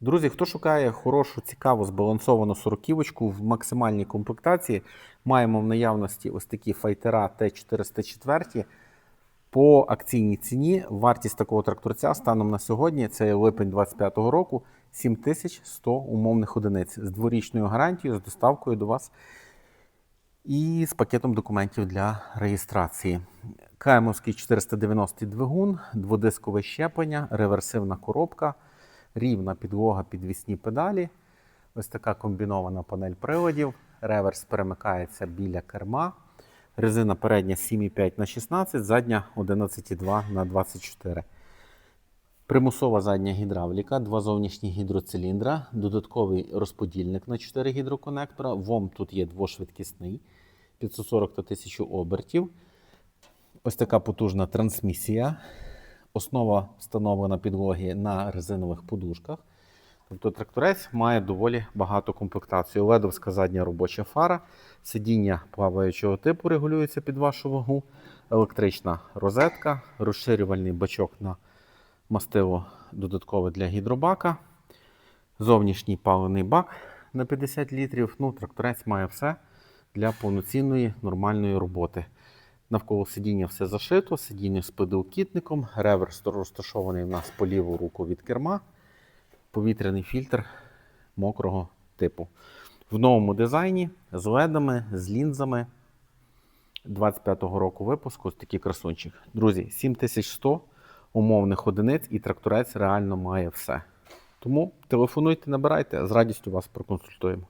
Друзі, хто шукає хорошу, цікаву, збалансовану сороківочку в максимальній комплектації, маємо в наявності ось такі файтера Т404 по акційній ціні. Вартість такого тракторця станом на сьогодні, це липень 2025 року, 7100 умовних одиниць з дворічною гарантією, з доставкою до вас і з пакетом документів для реєстрації. КМовський 490 двигун, дводискове щеплення, реверсивна коробка, рівна підлога, підвісні педалі. Ось така комбінована панель приладів. Реверс перемикається біля керма. Резина передня 7,5 на 16, задня 11,2 на 24. Примусова задня гідравліка, два зовнішні гідроциліндра, додатковий розподільник на 4 гідроконектора. ВОМ тут є двошвидкісний, 540 та 1000 обертів. Ось така потужна трансмісія. Основа встановлена підлоги на резинових подушках. Тобто тракторець має доволі багато комплектацій. Ледовська задня робоча фара, сидіння плаваючого типу регулюється під вашу вагу, електрична розетка, розширювальний бачок на мастило додаткове для гідробака, зовнішній паливний бак на 50 літрів. Ну, тракторець має все для повноцінної нормальної роботи. Навколо сидіння все зашито, сидіння з педалкітником, реверс розташований у нас по ліву руку від керма, повітряний фільтр мокрого типу. В новому дизайні з ледами, з лінзами 25-го року випуску. Ось такий красунчик. Друзі, 7100 умовних одиниць і тракторець реально має все. Тому телефонуйте, набирайте, з радістю вас проконсультуємо.